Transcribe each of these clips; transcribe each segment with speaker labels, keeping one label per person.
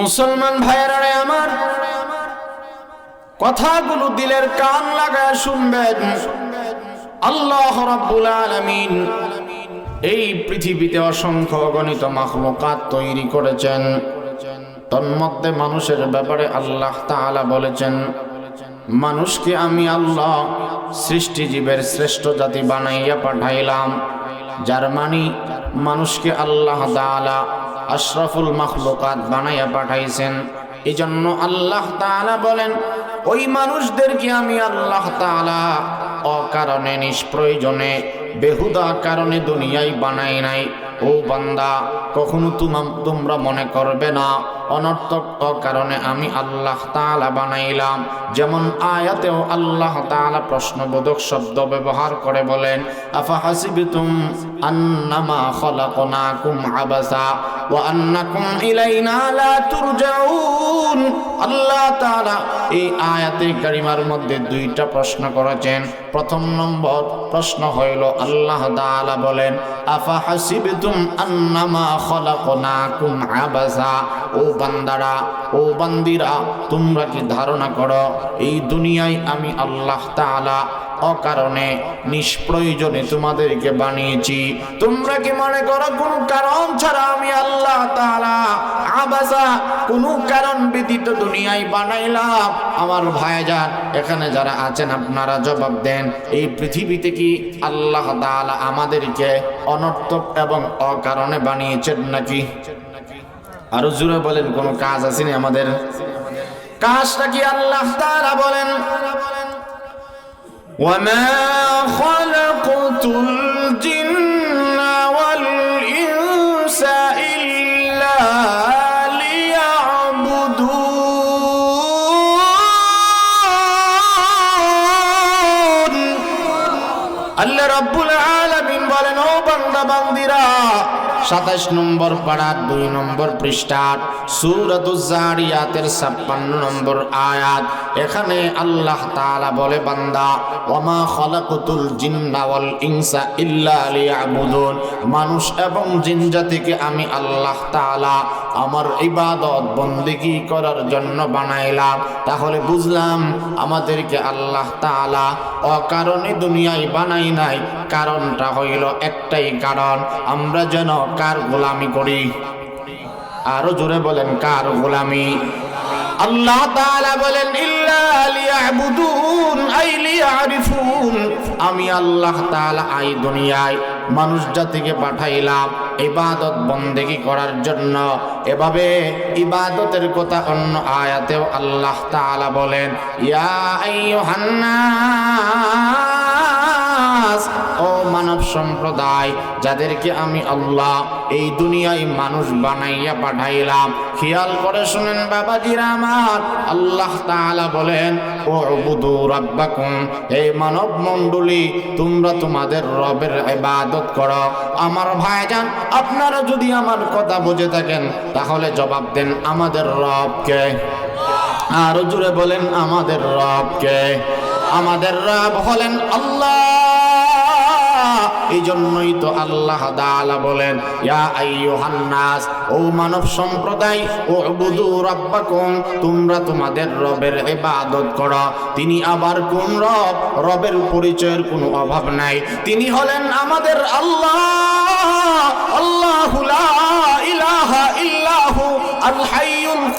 Speaker 1: মুসলমান ভাইয়েরারে আমার কথাগুলো দিলের কান লাগায় শুনবেন। আল্লাহ রাব্বুল আলামিন এই পৃথিবীতে অসংখ্য গণিত মাখলুকাত তৈরি করেছেন। তন্মধ্যে মানুষের ব্যাপারে আল্লাহ তাআলা বলেছেন, মানুষকে আমি আল্লাহ সৃষ্টিজীবের শ্রেষ্ঠ জাতি বানাইয়া পাঠাইলাম। যার মানি মানুষকে আল্লাহ তাআলা আশরাফুল মাখলুকাত বানাইয়া পাঠাইছেন। এই জন্য আল্লাহ তাআলা বলেন, ওই মানুষদেরকে আমি আল্লাহ তাআলা অকারণে, নিষ্প্রয়োজনে, বেহুদা কারণে দুনিয়ায় বানাই নাই। ও বান্দা, কখনো তুমাম, তোমরা মনে করবে না, অনর্থক কারণে আমি আল্লাহ তাআলা বানাইলাম। যেমন আয়াতেও আল্লাহ তাআলা প্রশ্নবোধক শব্দ ব্যবহার করে বলেন, আফা হাসিবি হাসিবতুম আন্নামা খলাকনাকুম আবাসা? আন্নাকুম ইলাইনা লা তুরজাউন। আল্লাহ তাআলা এই আয়াতে কারিমার মধ্যে দুইটা প্রশ্ন করেছেন। প্রথম নম্বর প্রশ্ন হইল, আল্লাহ তাআলা বলেন, আফা হাসিবতুম আন্নামা খলাকনাকুম আবাসা? ও বান্দারা, ও বান্দিরা, তোমরা কি ধারণা করো, এই দুনিয়ায় আমি আল্লাহ তাআলা অকারণে নিষ্প্রয়োজনে তোমাদেরকে বানিয়েছি। তোমরা কি মনে করো, কোনো কারণ ছাড়া আমি আল্লাহ তাআলা আবাসা কোনো কারণ ব্যতীত দুনিয়ায় বানাইলাম? আমার ভাইজান, এখানে যারা আছেন, আপনারা জবাব দেন, এই পৃথিবীতে কি আল্লাহ তাআলা আমাদেরকে অনর্থক এবং অকারণে বানিয়েছেন নাকি? আরও জোরে বলেন, কোনো কাজ আসেনি আমাদের? কাজটা কি আল্লাহ তাআলা বলেন? وما خلق সাতাশ নম্বর পাড়ার দুই নম্বর পৃষ্ঠার, সুরাতুজ জারিয়াতের ছাপ্পান্ন নম্বর আয়াত। এখানে আল্লাহ তাআলা বলে, বান্দা ওমা খলাকুতুল জিন্না ওয়াল ইনসা ইল্লা লিয়াবুদুন। মানুষ এবং জিন জাতিকে আমি আল্লাহ তাআলা আমার ইবাদত বন্দেগি করার জন্য বানাইলাম। তাহলে বুঝলাম, আমাদেরকে আল্লাহ তাআলা অকারণে দুনিয়ায় বানাই নাই। কারণটা হইল একটাই কারণ, আমরা যেন কার গোলামি করি? আরও জোরে বলেন, কার গোলামি? আল্লাহ তাআলা বলেন, ইল্লা লিয়াবুদুন, আই লিয়ারিফুন। আমি আল্লাহ তাআলা আই দুনিয়ায় মানুষ জাতিকে পাঠাইলাম। ইবাদত বন্দেগি করার জন্য। এভাবে ইবাদতের কথা অন্য আয়াতেও আল্লাহ তাআলা বলেন, ইয়া আইয়ুহান নাস ও মানব সম্প্রদায়, যাদেরকে আমি আল্লাহ এই দুনিয়ায় মানুষ বানাইয়া পাঠাইলাম। খেয়াল করে শুনেন বাবাজিরা আমার। আল্লাহ তাআলা বলেন ও বুধু রাব্বাকুম এই মানব মণ্ডলী তোমরা তোমাদের রবের ইবাদত করো। আমার ভাইজান আপনারা যদি আমার কথা বুঝে থাকেন, তাহলে জবাব দেন আমাদের রবকে। আরও জুড়ে বলেন, আমাদের রবকে। আমাদের রব হলেন আল্লাহ। এই জন্যই তো আল্লাহ দালা বলেন নাস ও মানব সম্প্রদায় ও বুদু রাব্বাকুম, তোমরা তোমাদের রবের ইবাদত করো। তিনি আবার কোন রব? রবের পরিচয়ের কোনো অভাব নাই। তিনি হলেন আমাদের আল্লাহু।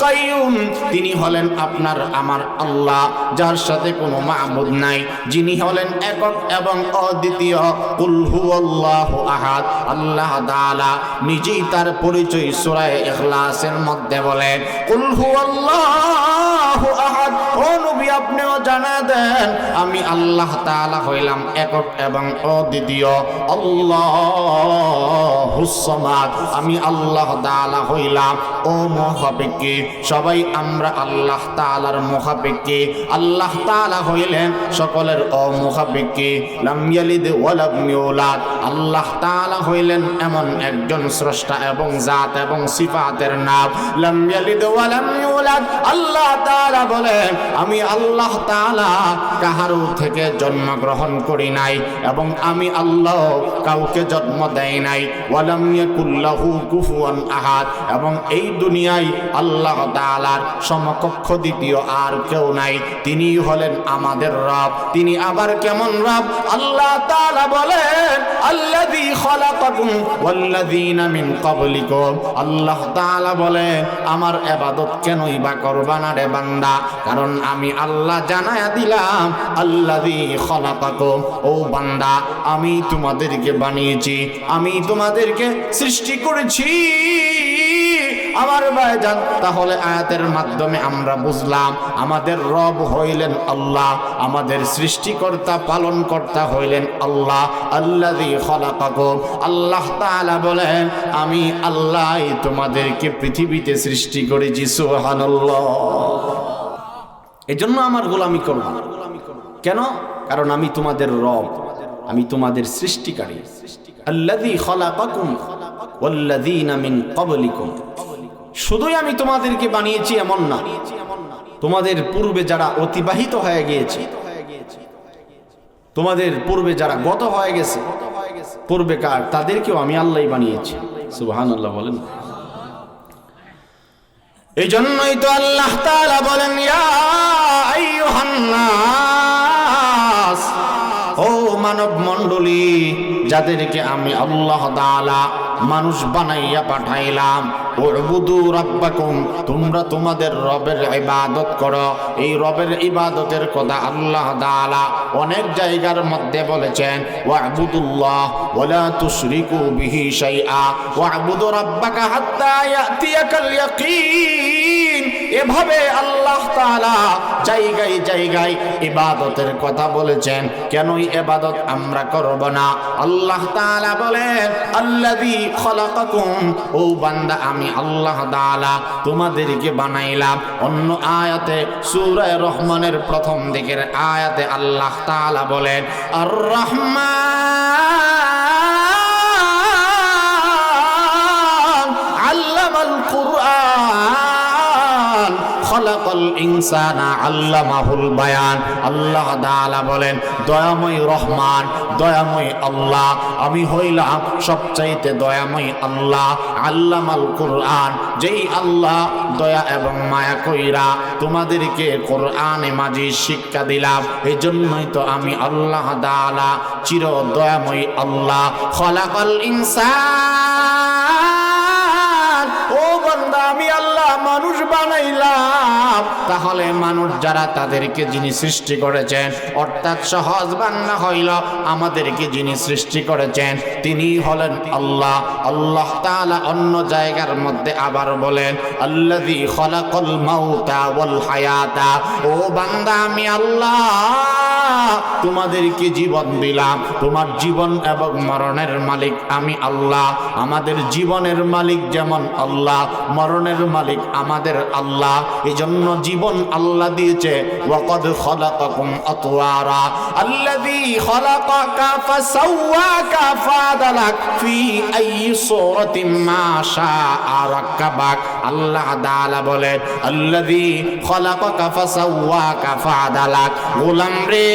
Speaker 1: কাইয়ুম তিনি হলেন আপনার আমার আল্লাহ, যার সাথে কোনো মাহমুদ নাই। যিনি হলেন একক এবং অদ্বিতীয়। কুল হুয়াল্লাহু আহাদ। আল্লাহ তাআলা নিজেই তার পরিচয় সূরা ইখলাসের মধ্যে বলেন, কুল হুয়াল্লাহু আহাদ। নবী আপনিও জানা দেন, আমি আল্লাহ তাআলা হইলাম একক এবং অদ্বিতীয়। আল্লাহুস সামাদ, আমি আল্লাহ তাআলা হইলাম ও মুহাব্বিকি সবাই আমরা আল্লাহ তাআলার মুহাব্বিকি আল্লাহ তাআলা হইলেন সকলের মুহাব্বিকি লাম লাম ইউলাদ। আল্লাহ তাআলা হইলেন এমন একজন স্রষ্টা এবং জাত এবং সিফাতের নাম। লাম ইয়ালিদ আল্লাহ তাআলা বলেন, আমি আল্লাহ তাআলা কাহারও থেকে জন্মগ্রহণ করি নাই এবং আমি আল্লাহ কাউকে জন্ম দেয় নাই। ওয়ালাম ইয়াকুল্লাহু কুফুয়ান আহাদ। এবং এই দুনিয়ায় আল্লাহ তাআলার সমকক্ষ দ্বিতীয় আর কেউ নাই। তিনি হলেন আমাদের রব। তিনি আবার কেমন রব? আল্লাহ তাআলা বলেন, আল্লাযী খলাকাকুম ওয়াল্লাযীনা মিন ক্বাবলিকুম। আল্লাহ তাআলা বলেন, আমার ইবাদত কেনই বা করবা না রে বান্দা? কারণ আমি আল্লাহ জানায়া দিলাম, আল্লাযী খলাকাকুম। ও বান্দা, আমি তোমাদেরকে বানিয়েছি, আমি তোমাদেরকে সৃষ্টি করেছি। আমার ভাইজান, তাহলে আয়াতের মাধ্যমে আমরা বুঝলাম, আমাদের রব হইলেন আল্লাহ, আমাদের সৃষ্টিকর্তা, পালনকর্তা হইলেন আল্লাহ, আল্লাযী খলাকাকুম। আল্লাহ তাআলা বলেন, আমি আল্লাহ তোমাদেরকে পৃথিবীতে সৃষ্টি করেছি, সুবহানাল্লাহ। এজন্য আমার গোলামি করব কেন? কারণ আমি তোমাদের রব, আমি তোমাদের সৃষ্টিকারী। আল্লাযী খলাকাকুম ওয়াল্লাযীনা মিন ক্বাবলিকুম। শুধুই আমি তোমাদেরকে বানিয়েছি এমন না। তোমাদের পূর্বে যারা অতিবাহিত হয়ে গিয়েছে, তোমাদের পূর্বে যারা গত হয়ে গেছে, পূর্বেকার তাদেরকেও আমি আল্লাহ বানিয়েছি। সুবহানাল্লাহ বলেন। এই জন্যই তো আল্লাহ তাআলা বলেন, ইয়া যাদেরকে আমি আল্লাহ তাআলা মানুষ বানাইয়া পাঠাইলাম তোমরা তোমাদের রবের ইবাদত করো। এই রবের ইবাদতের কথা আল্লাহ তাআলা অনেক জায়গার মধ্যে বলেছেন, ওয়াবুদুল্লাহ, ওয়ালা তুশরিকু বিহি শাইআ, ওয়াবুদু রাব্বাকা হাত্তা ইয়াতিয়াকাল ইয়াকিন। এভাবে আল্লাহ তাআলা জায়গায় জায়গায় ইবাদতের কথা বলেছেন। কেনই ইবাদত আমরা করব না? আল্লাহ তাআলা বলেন, আল্লাযী খলাকাকুম। ও বান্দা, আমি আল্লাহ তাআলা তোমাদেরকে বানাইলাম। অন্য আয়াতে সুরায় রহমানের প্রথম দিকের আয়াতে আল্লাহ তাআলা বলেন আর রহমান খলাকাল ইনসানা আল্লামাহুল বায়ান। আল্লাহ তাআলা বলেন, দয়াময় রহমান, দয়াময় আল্লাহ। আমি হইলাম সবচাইতে দয়াময় আল্লাহ। আল্লামাল কুরআন, যেই আল্লাহ দয়া এবং মায়া কইরা তোমাদেরকে কোরআনে মাঝে শিক্ষা দিলাম। এই জন্যই তো আমি আল্লাহ তাআলা চির দয়াময় আল্লাহ। খলাকাল ইনসান বানাইলাম। তাহলে মানুষ যারা তাদেরকে যিনি সৃষ্টি করেছেন, অর্থাৎ সহজ বাংলা হইল আমাদেরকে যিনি সৃষ্টি করেছেন, তিনি হলেন আল্লাহ। আল্লাহ তাআলা অন্য জায়গার মধ্যে আবার বলেন, আল্লাযী খলাকল মাউতা ওয়াল হায়াতা। ও বান্দা, আমি আল্লাহ তোমাদেরকে জীবন দিলাম। তোমার জীবন এবং মরণের মালিক আমি আল্লাহ। আমাদের জীবনের মালিক যেমন আল্লাহ, মরণের মালিক আমাদের আল্লাহ। এই জন্য জীবন আল্লাহ দিয়েছে। আল্লাহ ফাসাওয়াকা ফাদালাক। গোলাম রে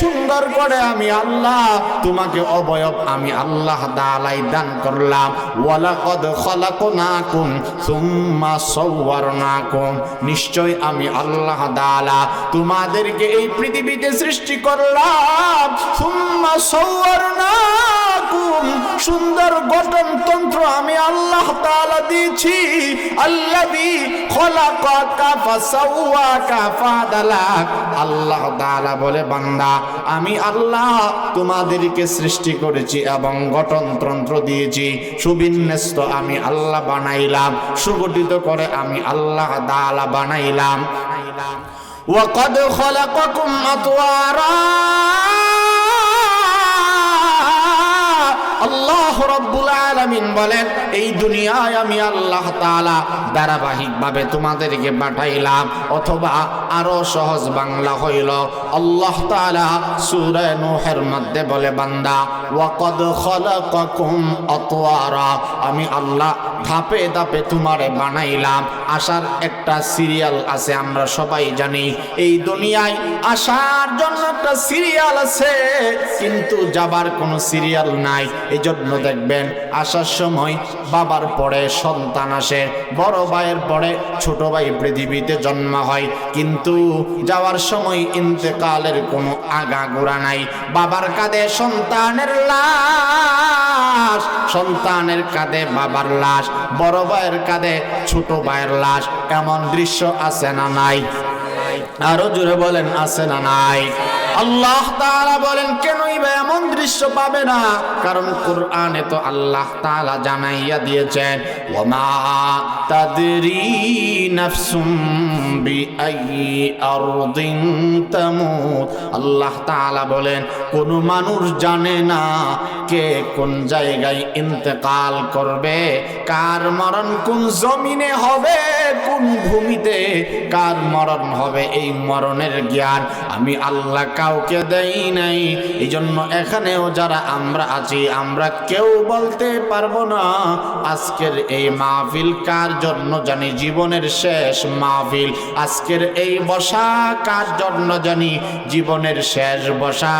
Speaker 1: সুন্দর করে আমি আল্লাহ, তোমাকে অবয়ব আমি আল্লাহ দালাই দান করলাম। ওয়ালাকদ খলাকনাকুম সুম্মা সাওয়ারনাকুম। নিশ্চয় আমি আল্লাহ দালা তোমাদেরকে এই পৃথিবীতে সৃষ্টি করলাম। সুম্মা সাওয়ারনাকুম, সুন্দর গঠনতন্ত্র আমি আল্লাহ তাআলা দিয়েছি। আল্লাযী খলাকাকা ফাসাওয়াকা ফাদালাক আল্লাহ তাআলা বলে, বান্দা আমি আল্লাহ তোমাদেরকে সৃষ্টি করেছি এবং গঠনতন্ত্র দিয়েছি সুবিন্যস্ত আমি আল্লাহ বানাইলাম সুগঠিত করে আমি আল্লাহ তাআলা বানাইলাম وقد خلقكم أطوارا আল্লাহ রব্বুল আলমিন বলেন, এই দুনিয়ায় আমি আল্লাহ তাআলা ধারাবাহিকভাবে তোমাদেরকে পাঠাইলাম, অথবা আরও সহজ বাংলা হইল, আল্লাহ তাআলা সুরে নোহের মধ্যে বলে, বান্দা, ওয়াকদ খলাকাকুম অতোয়ারা আমি আল্লাহ ধাপে ধাপে তোমারে বানাইলাম। আসার একটা সিরিয়াল আছে, আমরা সবাই জানি। এই দুনিয়ায় আসার জন্য একটা সিরিয়াল আছে, কিন্তু যাবার কোনো সিরিয়াল নাই। এই জন্য দেখবেন আসার সময় বাবার পরে সন্তান আসে, বড় ভাইয়ের পরে ছোট ভাই পৃথিবীতে জন্ম হয়। কিন্তু যাওয়ার সময় ইন্তেকালের কোনো আগাগোড়া নাই। বাবার কাঁধে সন্তানের লাশ, সন্তানের কাঁধে বাবার লাশ। বড় ভাইয়ের কাঁধে, ছোট ভাইয়ের লাশ, এমন দৃশ্য আছে না নাই? আরও জোরে বলেন, আছে না নাই? আল্লাহ তাআলা বলেন, কেনই বা এমন দৃশ্য পাবে না? কারণ কোরআনে তো আল্লাহ তাআলা জানাইয়া দিয়েছেন, ওমা তাদরি নাফসুম বিআইয়ি আরদিন তামুত। আল্লাহ তাআলা বলেন, কোন মানুষ জানে না কে কোন জায়গায় ইন্তেকাল করবে, কার মরণ কোন জমিনে হবে, কোন ভূমিতে কার মরণ হবে, এই মরণের জ্ঞান আমি আল্লাহ কাউকে দেই নাই। এই জন্য এখানেও যারা আমরা আছি, আমরা কেউ বলতে পারব না, আজকের এই মাহফিল কার জন্য জানি? জীবনের শেষ মাহফিল। আজকের এই বসা কার জন্য জানি? জীবনের শেষ বসা।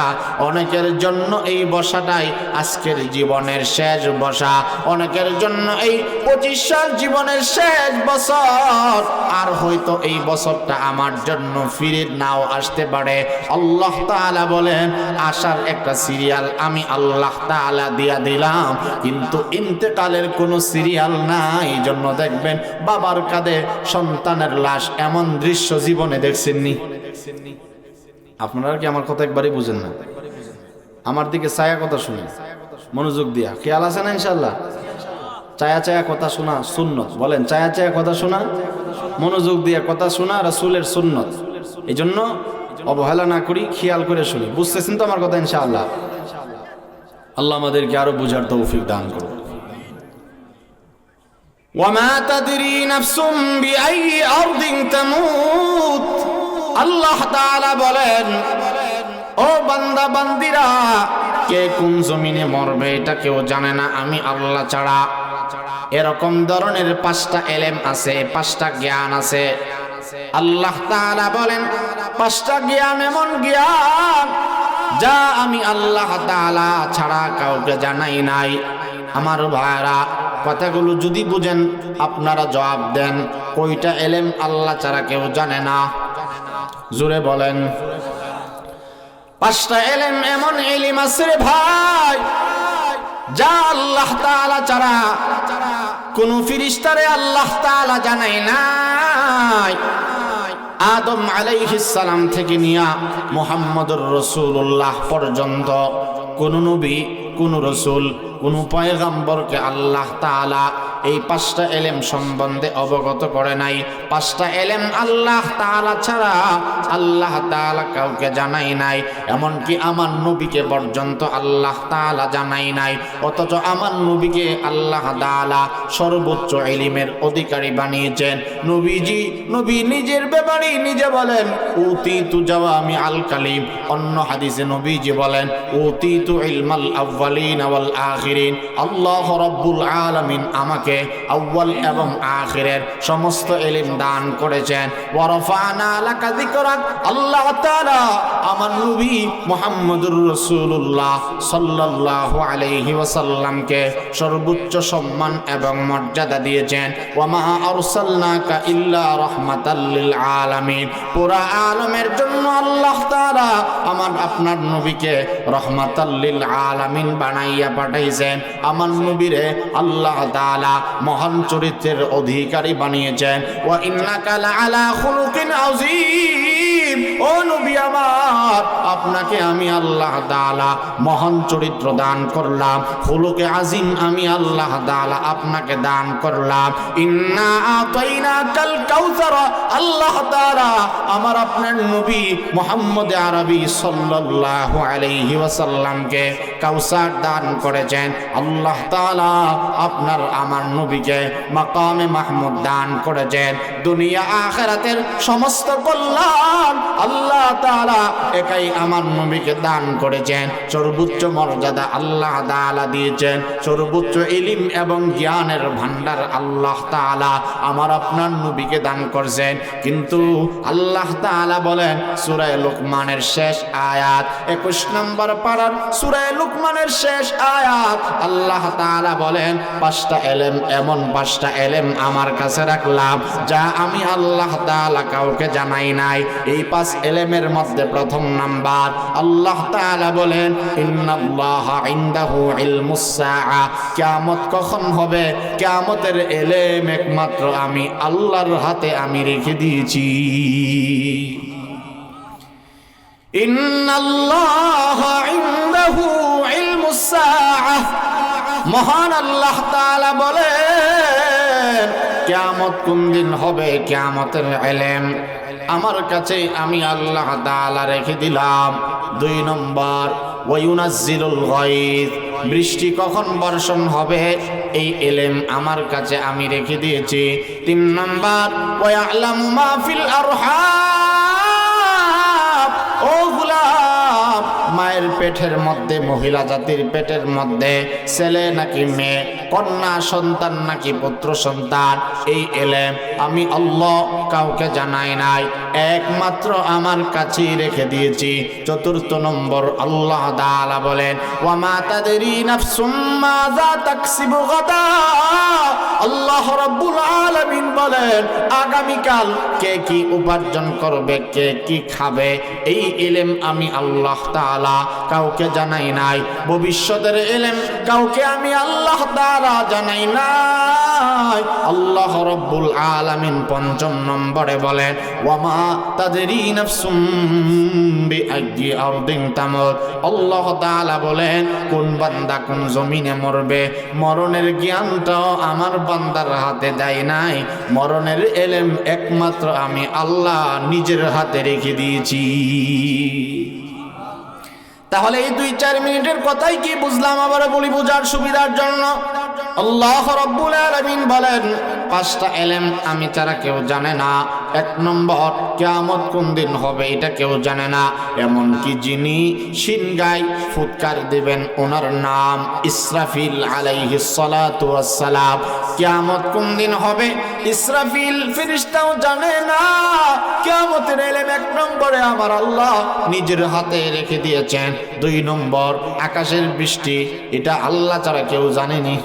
Speaker 1: অনেকের জন্য এই বসাটাই আজকের জীবনের শেষ বসা। অনেকের জন্য এই পঁচিশ সাল জীবনের শেষ বছর। আর হয়তো এই বছরটা আমার জন্য ফিরে নাও আসতে পারে। আল্লাহ তাআলা বলেন, আসার একটা সিরিয়াল আমি আল্লাহ তাআলা দিয়া দিলাম, কিন্তু ইন্তেকালের কোনো সিরিয়াল নাই। এই জন্য দেখবেন বাবার কাঁধে সন্তানের লাশ এমন দৃশ্য জীবনে দেখছেননি। আপনারা কি আমার কথা একবারই বুঝেন না? আমার দিকে ছায়া কথা শুনে মনোযোগ দিয়া। খেয়াল আছে না ইনশাল্লাহ চায়া চায়া কথা শোনা সুন্নত। বলেন চায়া চায়া কথা শোনা, মনোযোগ দিয়া কথা শোনা রাসূলের সুন্নত। এই জন্য অবহেলা না করি খেয়াল করে শুনি বুঝতেছেন তো আমার কথা ইনশাআল্লাহ আল্লাহ আমাদেরকে আরো বুঝার তৌফিক দান করুন وما تدري نفس بأي أرض تموت আল্লাহ তাআলা বলেন ও বান্দা বান্দিরা কে কোন জমিনে মরবে এটা কেউ জানে না আমি আল্লাহ ছাড়া এরকম ধরনের পাঁচটা এলেম আছে পাঁচটা জ্ঞান আছে আল্লাহ তাআলা বলেন, পাঁচটা জ্ঞান এমন জ্ঞান যা আমি আল্লাহ তাআলা ছাড়া কাউকে জানাই নাই। আমার ভাইরা, কথাগুলো যদি বুঝেন, আপনারা জবাব দেন কইটা এলেম আল্লাহ ছাড়া কেউ জানে না। জুড়ে বলেন। পাঁচটা এলেম এমন এলিম আছে রে ভাই, যা আল্লাহ তাআলা ছাড়া কোন ফিরিস্তারে আল্লাহ তাআলা জানাই নাই। আদম সালাম থেকে নিয়া মুহাম্মদুর রাসূলুল্লাহ পর্যন্ত কোন নবী কোন রসুল, কোন পয়গাম্বরকে আল্লাহ তাআলা এই পাঁচটা এলেম সম্বন্ধে অবগত করে নাই। পাঁচটা এলেম আল্লাহ তাআলা ছাড়া আল্লাহ তাআলা কাউকে জানাই নাই। এমনকি আমার নবীকে পর্যন্ত আল্লাহ তাআলা জানাই নাই। অথচ আমার নবীকে আল্লাহ তাআলা সর্বোচ্চ এলিমের অধিকারী বানিয়েছেন। নবীজি, নবী নিজের ব্যাপারে নিজে বলেন উতি তু যাওয়া আমি আল কালিম অন্য হাদিসে নবীজি বলেন উতি তু ইলমাল আউ্বালিন ওয়াল আখিরিন। আল্লাহ রব্বুল আলামিন আমাকে আউ্বাল এবং আখিরের সমস্ত এলিম দান করেছেন। ওয়ারফানা লাকা যিকরাক। আল্লাহ তাআলা আমার নবী মুহাম্মদুর রাসূলুল্লাহ সাল্লাল্লাহু আলাইহি ওয়াসাল্লামকে সর্বোচ্চ সম্মান এবং মর্যাদা দিয়েছেন। ওয়ামা আরসালনাকা ইল্লা রাহমাতাল লিল আলামিন। পুরা আলমের জন্য আল্লাহ তাআলা আমার আপনার নবীকে রহমাতাল লিল আলামিন বানাইয়া পাঠাইছেন। আমার নবীরে আল্লাহ তাআলা মহান চরিত্রের অধিকারী বানিয়েছেন। ওয়া ইন্নাকা লাআলা খুলুকিন ও নবী আমার, আপনাকে আমি আল্লাহ তাআলা মহান চরিত্র দান করলাম। খুলুকে আজিম আমি আল্লাহ তাআলা আপনাকে দান করলাম। আল্লাহ তাআলা আমার আপনার নবী মুহাম্মদ আরবি সাল্লাল্লাহু আলাইহি ওয়াসাল্লামকে কাউসার দান করেছেন। আল্লাহ তাআলা আপনার, আমার নবীকে মাকামে মাহমুদ দান করেছেন। দুনিয়া আখেরাতের সমস্ত কল্যাণ আল্লাহ তাআলা একাই আমার নবীকে দান করেছেন। সর্বোচ্চ মর্যাদা আল্লাহ তাআলা দিয়েছেন। সর্বোচ্চ ইলিম এবং জ্ঞানের ভান্ডার আল্লাহ তাআলা আমার আপনার নবীকে দান করছেন। কিন্তু আল্লাহ তাআলা বলেন, সূরা লুকমানের শেষ আয়াত 21 নম্বর পারার সূরা লুকমানের শেষ আয়াত। আল্লাহ তাআলা বলেন, পাঁচটা এলেম এমন, পাঁচটা এলেম আমার কাছে রাখলাম, যা আমি আল্লাহ তাআলা কাউকে জানাই নাই। এই পাঁচ এলেমের মধ্যে প্রথম নাম্বার, আল্লাহ তাআলা বলেন, ইন্নাল্লাহা ইনদাহু ইলমুস সাআ। কিয়ামত কখন হবে? কিয়ামতের এলেম একমাত্র আমি, আল্লাহর হাতে আমি রেখে দিয়েছি। মহান আল্লাহ তাআলা বলেন, কিয়ামত কোন দিন হবে? কিয়ামতের এলেম আমার কাছে আমি আল্লাহ তাআলা রেখে দিলাম। দুই নম্বর বৃষ্টি কখন বর্ষণ হবে? এই এলেম আমার কাছে আমি রেখে দিয়েছি। তিন নম্বর, ওয়ায়ালামু মা ফিল আরহাম। মায়ের পেটের মধ্যে, মহিলা জাতির পেটের মধ্যে, ছেলে নাকি মেয়ে, কন্যা সন্তান নাকি পুত্র সন্তান, এই এলেম আমি আল্লাহ কাউকে জানাই নাই। একমাত্র আমার কাছেই রেখে দিয়েছি। চতুর্থ নম্বর আল্লাহ দালা বলেন, ওয়ামা তাদেরই নাফসুম মাযা তাকসিবু গাদা। আল্লাহ রাব্বুল আলামিন বলেন, আগামীকাল কে কি উপার্জন করবে, কে কি খাবে, এই ইলম আমি আল্লাহ তাআলা কাউকে জানাই নাই। ভবিষ্যতের ইলম কাউকে আমি আল্লাহ তাআলা জানাই নাই। আল্লাহ রাব্বুল আলামিন পঞ্চম নম্বরে বলেন, ওয়ামা তাদেরই আল্লাহ তাআলা বলেন, কোন বান্দা কোন জমিনে মরবে, মরণের জ্ঞানটাও আমার বান্দার হাতে দেয় নাই। মরণের এলেম একমাত্র আমি আল্লাহ নিজের হাতে রেখে দিয়েছি। তাহলে এই দুই চার মিনিটের কথাই কি বুঝলাম? আবার বলি বোঝার সুবিধার জন্য। আল্লাহ রব্বুল আলামিন বলেন, পাঁচটা এলেম আমি তারা কেউ জানে না এক নম্বর, কেয়ামত কোন দিন হবে এটা কেউ জানে না। এমনকি যিনি সিনগাই ফুৎকার দিবেন, ওনার নাম ইসরাফিল আলাইহি ওয়াসসালাম। কেয়ামত কোন দিন হবে? ইসরাফিল ফেরেশতাও জানে না। কেয়ামতের এলেম এক নম্বরে আমার আল্লাহ নিজের হাতে রেখে দিয়েছেন। দুই নম্বর, আকাশের বৃষ্টি, এটা আল্লাহ ছাড়া কেউ জানেনি।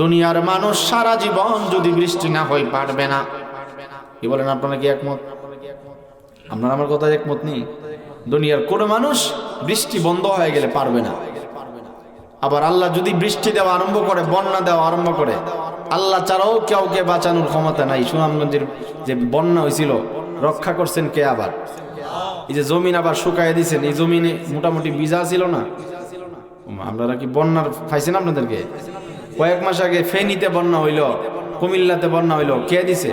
Speaker 1: দুনিয়ার মানুষ সারা জীবন যদি বৃষ্টি না হয় পারবে না। কি বলেন, আপনারা কি একমত? আপনার আমার কথা একমত নেই? দুনিয়ার কোনো মানুষ বৃষ্টি বন্ধ হয়ে গেলে পারবে না। আবার আল্লাহ যদি বৃষ্টি দেওয়া আরম্ভ করে, বন্যা দেওয়া আরম্ভ করে, আল্লাহ ছাড়াও কাউকে বাঁচানোর ক্ষমতা নাই। সুনামগঞ্জের যে বন্যা হয়েছিল, রক্ষা করছেন কে আবার? এই যে জমিন আবার শুকায় দিয়েছেন এই জমিনে মোটামুটি বিজা ছিল না? আপনারা কি বন্যার পাইছেন আপনাদেরকে? কয়েক মাস আগে ফেনীতে বন্যা হইল, কুমিল্লাতে বন্যা হইল, কে দিছে?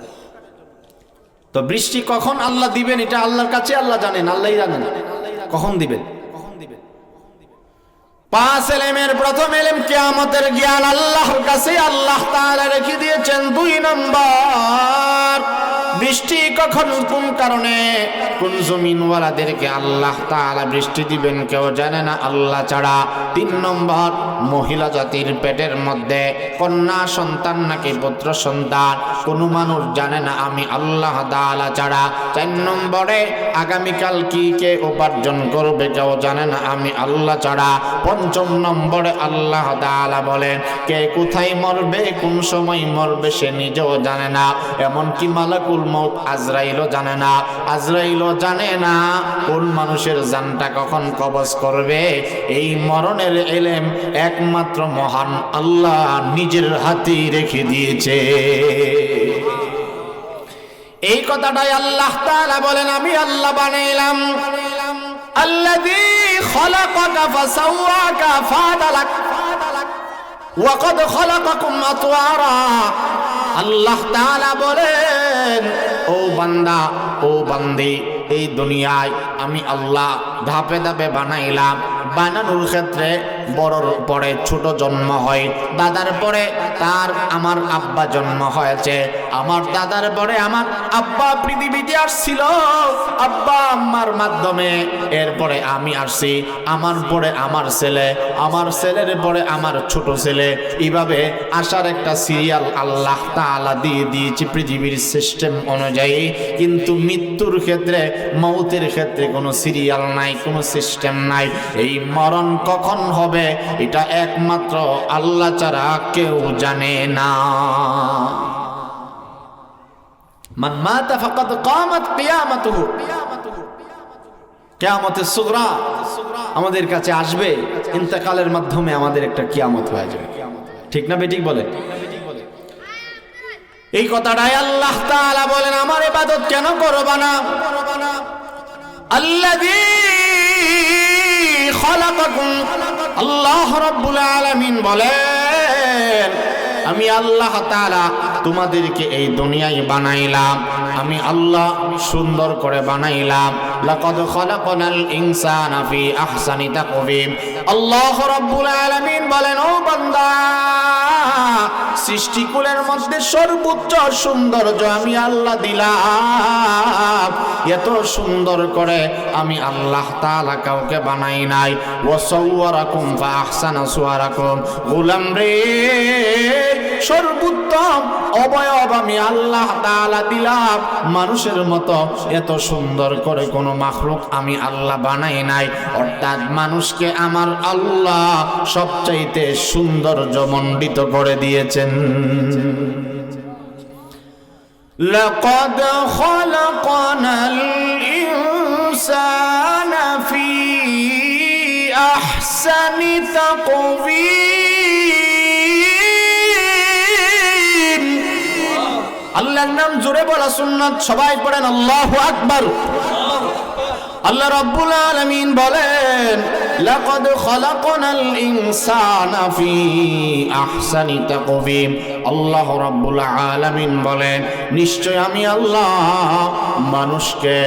Speaker 1: তো বৃষ্টি কখন আল্লাহ দিবেন? এটা আল্লাহর কাছে আল্লাহ জানেন আল্লাহ জানেন কখন দিবেন? পাঁচ এলেমের প্রথম এলেম কেয়ামতের জ্ঞান আল্লাহর কাছে, আল্লাহ তাআলা রেখে দিয়েছেন দুই নম্বর। বৃষ্টি কখন কোন কারণে? কোন জমিনওয়ালাদেরকে আল্লাহ তাআলা বৃষ্টি দিবেন কেউ জানে না? আল্লাহ ছাড়া তিন নম্বর মহিলা জাতির পেটের মধ্যে কন্যা সন্তান নাকি পুত্র সন্তান? কোনো মানুষ জানে না? আমি আল্লাহ তাআলা ছাড়া। চার নম্বরে, আগামীকাল কি কে উপার্জন করবে কেউ জানে না? আমি আল্লাহ ছাড়া। পঞ্চম নম্বরে আল্লাহ তাআলা বলেন, কে কোথায় মরবে? কোন সময় মরবে? সে নিজেও জানে না। এমনকি মালাকুল মৌত আজরাইলও জানে না, আজরাইলও জানে না কোন মানুষের জানটা কখন কবজ করবে। এই মরণের এলেম একমাত্র মহান আল্লাহ নিজের হাতে রেখে দিয়েছে। এই কথাটাই আল্লাহ তাআলা বলেন, আমি আল্লাহ বানাইলাম। আল্লাযী খলাকাকা ফাসাওয়াকা ফাদালাক, ওয়াকাদ খলাকাকুম আতওয়ারা। আল্লাহ তাআলা বলেন ও বান্দা ও বান্দে এই দুনিয়ায় আমি আল্লাহ ধাপে ধাপে বানাইলাম বানানোর ক্ষেত্রে বড়র পরে ছোট জন্ম হয়, দাদার পরে তার আমার আব্বা জন্ম হয়েছে। আমার দাদার পরে আমার আব্বা পৃথিবীতে আসছিল। আব্বা আম্মার মাধ্যমে এরপরে আমি আসছি। আমার পরে আমার ছেলে, আমার ছেলের পরে আমার ছোট ছেলে। এইভাবে আসার একটা সিরিয়াল আল্লাহ তাআলা দিয়ে দিয়েছে পৃথিবীর সিস্টেম অনুযায়ী। কিন্তু মৃত্যুর ক্ষেত্রে, মৌতের ক্ষেত্রে কোনো সিরিয়াল নাই, কোনো সিস্টেম নাই। এই মরণ কখন হবে, এটা একমাত্র আল্লাহ ছাড়া কেউ জানে না। মান মাতা ফাকাদ কামাত কিয়ামাতুহু। কিয়ামতের সুগরা আমাদের কাছে আসবে, ইন্তেকালের মাধ্যমে আমাদের একটা কিয়ামত হয়ে যাবে। ঠিক না বেঠিক বলে? এই কথাটাই আল্লাহ তাআলা বলেন, আমার ইবাদত কেন করবা না? আল্লাযী খলাকাকুম। আল্লাহ রাব্বুল আলামিন বলেন, আমি আল্লাহ তাআলা তোমাদেরকে এই দুনিয়ায় বানাইলাম। আমি আল্লাহ সুন্দর করে বানাইলাম। লাকাদ খলাকনাল ইনসানা ফি আহসানি তাকওয়িম। আল্লাহ রাব্বুল আলামিন বলেন, ও বান্দা, সৃষ্টিকুলের মধ্যে সর্বোচ্চ সৌন্দর্য আমি আল্লাহ দিলাম। এত সুন্দর করে আমি আল্লাহ তাআলা কাউকে বানাই নাই। ও সওয়ারাকুম ফা আহসানা সুওয়ারাকুম। গোলাম রে, সর্বোত্তম অবয়ব আমি আল্লাহ তাআলা দিলাম। মানুষের মতো এত সুন্দর করে কোনো মাখলুক আমি আল্লাহ বানাই নাই। অর্থাৎ মানুষকে আমার আল্লাহ সবচাইতে সৌন্দর্য মণ্ডিত করে দিয়েছেন। لقد خلقنا الإنسان في أحسن تقويم আল্লাহর নাম জোরে বলা সুন্নাত সবাই পড়েন আল্লাহু আকবার আল্লাহ রাব্বুল আলামিন বলেন, লাকাদ খলাকনাল ইনসানা ফি আহসানি তাকওয়িম। আল্লাহ রাব্বুল আলামিন বলেন, নিশ্চয় আমি আল্লাহ মানুষকে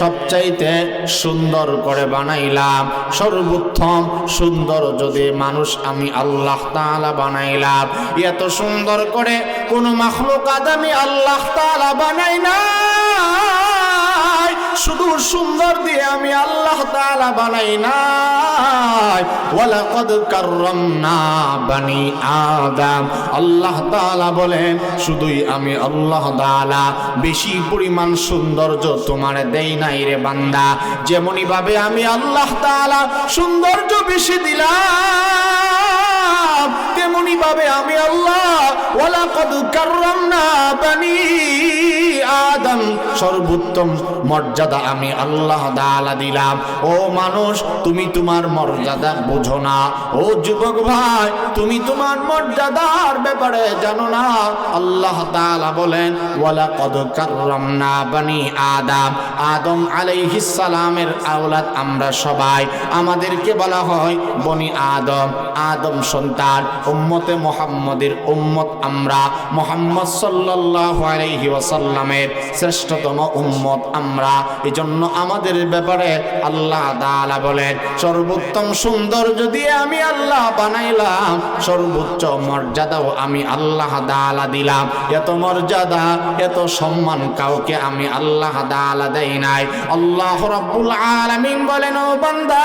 Speaker 1: সবচাইতে সুন্দর করে বানাইলাম, সর্বোত্তম সুন্দর যদি মানুষ আমি আল্লাহ তাআলা বানাইলাম। এত সুন্দর করে কোন মাখলুকাত আমি আল্লাহ তাআলা বানাই না শুধু সুন্দর দিয়ে আমি আল্লাহ তাআলা বানাই নাই। ওয়ালাকাদ কাররামনা বানি আদম। আল্লাহ তাআলা বলেন, শুধুই আমি আল্লাহ তাআলা, বেশি পরিমাণ সৌন্দর্য তোমার দেই নাই রে বান্দা। যেমনই ভাবে আমি আল্লাহ তাআলা সৌন্দর্য বেশি দিলাম তেমনি ভাবে আমি আল্লাহ, ওয়ালাকাদ কাররামনা বানি আদম সর্বোত্তম মর্যাদা আমি আল্লাহ দালা দিলাম। ও মানুষ, তুমি তোমার মর্যাদা বোঝো না। ও যুবক ভাই, তুমি তোমার মর্যাদার ব্যাপারে জানো না। আল্লাহ তাআলা বলেন ওয়ালা কদ কাররামনা বানি আদম। আদম সালামের আওলাদ আমরা সবাই। আমাদেরকে বলা হয় বনি আদম। আদম সন্তান, উম্মতে মুহাম্মদের উম্মত আমরা। মুহাম্মদ সাল্লাল্লাহু আলাইহি ওয়াসাল্লামের শ্রেষ্ঠতম উম্মত আমরা। এজন্য আমাদের ব্যাপারে আল্লাহ তাআলা বলেন, সর্বোত্তম সৌন্দর্য দিয়ে আমি আল্লাহ বানাইলাম, সর্বোচ্চ মর্যাদাও আমি আল্লাহ তাআলা দিলাম। এত মর্যাদা, এত সম্মান কাউকে আমি আল্লাহ তাআলা দেই নাই। আল্লাহ রাব্বুল আলামিন বলেন, ও বান্দা,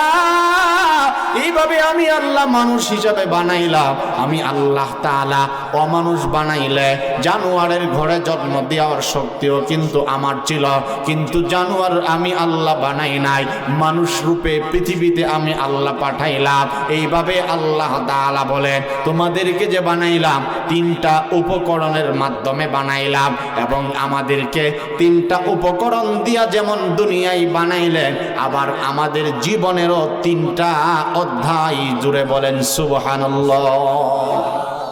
Speaker 1: এইভাবে আমি আল্লাহ মানুষ হিসাবে বানাইলাম। আমি আল্লাহ তাআলা অমানুষ বানাইলে জানোয়ারের ঘরে জন্ম দেওয়ার শক্তিও কিন্তু আমার ছিল। কিন্তু জানোয়ার আমি আল্লাহ বানাই নাই। মানুষ রূপে পৃথিবীতে আমি আল্লাহ পাঠাইলাম। এইভাবে আল্লাহ তাআলা বলেন, তোমাদেরকে যে বানাইলাম, তিনটা উপকরণের মাধ্যমে বানাইলাম এবং আমাদেরকে তিনটা উপকরণ দিয়া যেমন দুনিয়ায় বানাইলেন, আবার আমাদের জীবনেরও তিনটা অধ্যায় জুড়ে বলেন, সুবহানাল্লাহ।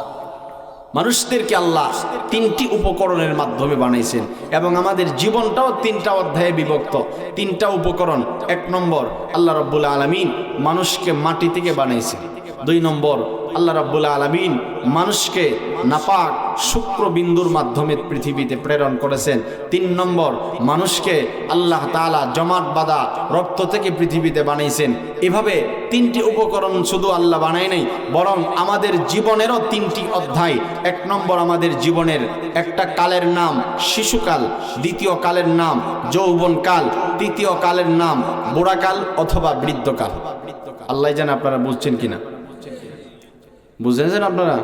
Speaker 2: মানুষদেরকে আল্লাহ তিনটি উপকরণের মাধ্যমে বানাইছেন এবং আমাদের জীবনটাও তিনটা অধ্যায়ে বিভক্ত। তিনটা উপকরণ, এক নম্বর, আল্লাহ রব্বুল আলমিন মানুষকে মাটি থেকে বানাইছেন। দুই নম্বর, আল্লাহ রাব্বুল আলমিন মানুষকে নাপাক শুক্রবিন্দুর মাধ্যমে পৃথিবীতে প্রেরণ করেছেন। তিন নম্বর, মানুষকে আল্লাহ তাআলা জমাট বাঁধা রক্ত থেকে পৃথিবীতে বানাইছেন এভাবে তিনটি উপকরণ শুধু আল্লাহ বানায় নাই, বরং আমাদের জীবনেরও তিনটি অধ্যায়। এক নম্বর, আমাদের জীবনের একটা কালের নাম শিশুকাল, দ্বিতীয় কালের নাম যৌবনকাল, তৃতীয় কালের নাম বুড়াকাল অথবা বৃদ্ধকাল। আল্লাহ জানে আপনারা বুঝছেন কিনা। বুঝেছেন আপনারা?